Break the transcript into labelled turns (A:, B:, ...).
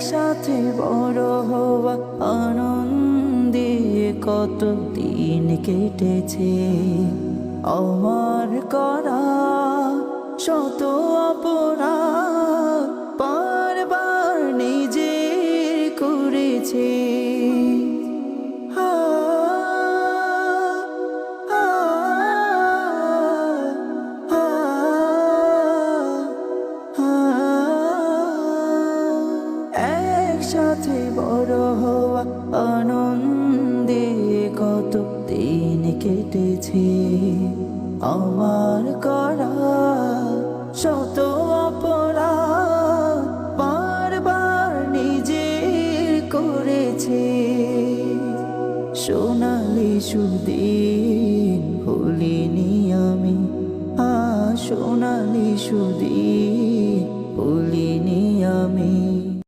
A: একসাথে বড় হওয়া আনন্দে কত দিন কেটেছে। আমার করা শত অপরাধ বারবার নিজের করেছে। একসাথে বড় হওয়া আনন্দে কত দিন কেটেছে। আমার করা শত অপরাধ বারবার নিজে করেছে। সোনালি সুদিন ভুলিনি আমি। আ সোনালি সুদিন ভুলিনি আমি।